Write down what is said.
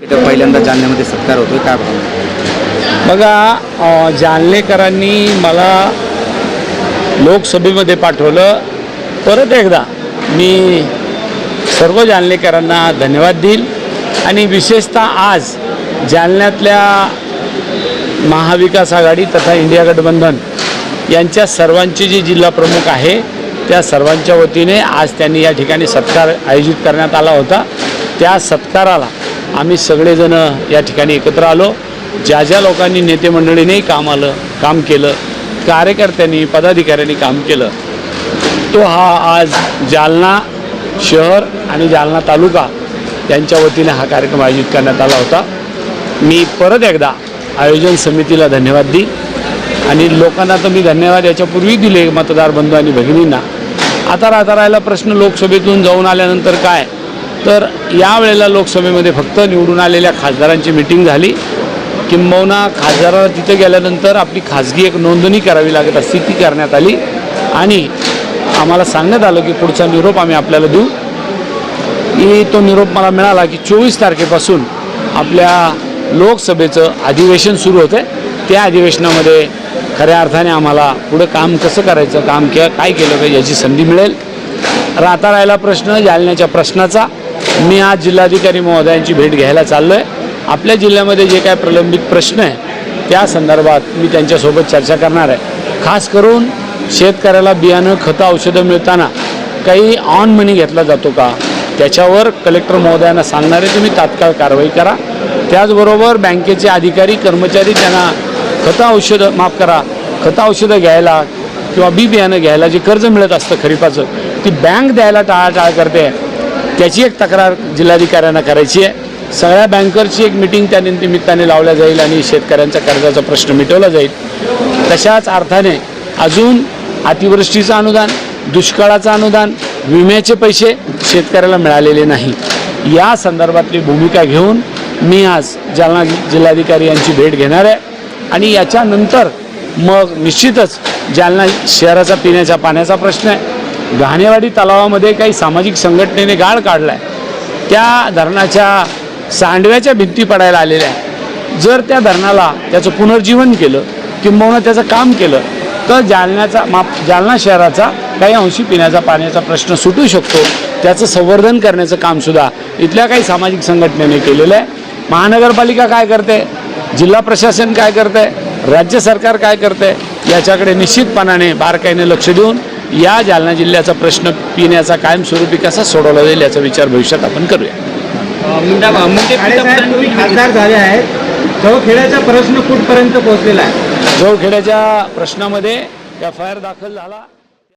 तिथं पहिल्यांदा जालन्यामध्ये सत्कार होतोय. काय बघा जालनेकरांनी मला लोकसभेमध्ये पाठवलं. परत एकदा मी सर्व जालनेकरांना धन्यवाद देईल. आणि विशेषतः आज जालन्यातल्या महाविकास आघाडी तथा इंडिया गठबंधन यांच्या सर्वांचे जे जिल्हा प्रमुख आहे त्या सर्वांच्या वतीने आज त्यांनी या ठिकाणी सत्कार आयोजित करण्यात आला होता. त्या सत्काराला आम्ही सगळेजण या ठिकाणी एकत्र आलो. ज्या ज्या लोकांनी नेते मंडळीनेही काम आलं काम केलं कार्यकर्त्यांनी पदाधिकाऱ्यांनी काम केलं तो हा आज जालना शहर आणि जालना तालुका यांच्या वतीने हा कार्यक्रम आयोजित करण्यात आला होता. मी परत एकदा आयोजन समितीला धन्यवाद देईन आणि लोकांना तर मी धन्यवाद याच्यापूर्वी दिले मतदार बंधू आणि भगिनींना. आता राहता राहिला प्रश्न लोकसभेतून जाऊन आल्यानंतर काय? तर यावेळेला लोकसभेमध्ये फक्त निवडून आलेल्या खासदारांची मिटिंग झाली. किंबहुना खासदाराला तिथे गेल्यानंतर आपली खाजगी एक नोंदणी करावी लागत असती ती करण्यात आली. आणि आम्हाला सांगण्यात आलं की पुढचा निरोप आम्ही आपल्याला देऊ. की तो निरोप मला मिळाला की चोवीस तारखेपासून आपल्या लोकसभेचं अधिवेशन सुरू होतं त्या अधिवेशनामध्ये खऱ्या अर्थाने आम्हाला पुढं काम कसं करायचं काम के काय केलं पाहिजे याची संधी मिळेल. राहता राहिला प्रश्न जालन्याच्या प्रश्नाचा. मी आज जिल्हाधिकारी महोदयांची भेट घ्यायला चाललो आहे आपल्या जिल्ह्यामध्ये जे काय प्रलंबित प्रश्न आहे त्या संदर्भात मी त्यांच्यासोबत चर्चा करणार आहे. खास करून शेतकऱ्याला बियाणं खतं औषधं मिळताना काही ऑन मनी घेतला जातो का? त्याच्यावर कलेक्टर महोदयांना सांगणारे तुम्ही तात्काळ कारवाई करा. त्याचबरोबर बँकेचे अधिकारी कर्मचारी त्यांना खतं औषधं माफ करा. खतं औषधं घ्यायला किंवा बी बियाणं घ्यायला जे कर्ज मिळत असतं खरीपाचं ती बँक द्यायला टाळाटाळ करते. त्याची एक तक्रार जिल्हाधिकाऱ्यांना करायची आहे. सगळ्या बँकरची एक मिटिंग त्या निमित्ताने लावल्या जाईल आणि शेतकऱ्यांचा कर्जाचा प्रश्न मिटवला जाईल. तशाच अर्थाने अजून अतिवृष्टीचं अनुदान दुष्काळाचं अनुदान विम्याचे पैसे शेतकऱ्याला मिळालेले नाही. या संदर्भातली भूमिका घेऊन मी आज जालना जिल्हाधिकारी यांची भेट घेणार आहे आणि याच्यानंतर मग निश्चितच जालना शहराचा पिण्याच्या पाण्याचा प्रश्न आहे. घाणेवाडी तलावामध्ये काही सामाजिक संघटनेने गाळ काढला आहे त्या धरणाच्या सांडव्याच्या भिंती पडायला आलेल्या आहे जर त्या धरणाला त्याचं पुनर्जीवन केलं किंबहुना त्याचं काम केलं तर जालन्याचा माप जालना शहराचा काही अंशी पिण्याचा पाण्याचा प्रश्न सुटू शकतो. त्याचं संवर्धन करण्याचं कामसुद्धा इथल्या काही सामाजिक संघटनेने केलेलं आहे. महानगरपालिका काय करते? जिल्हा प्रशासन काय करते? राज्य सरकार काय करते? याच्याकडे निश्चितपणाने बारकाईने लक्ष देऊन या जालना जिल्ह्याचा प्रश्न पिण्याचा कायमस्वरूपी कसा सोडवला जाईल याचा विचार भविष्यात आपण करूया. खासदार झाले आहेत. जवखेड्याचा प्रश्न कुठपर्यंत पोहोचलेला आहे? जवखेड्याच्या प्रश्नामध्ये एफ आय आर दाखल झाला.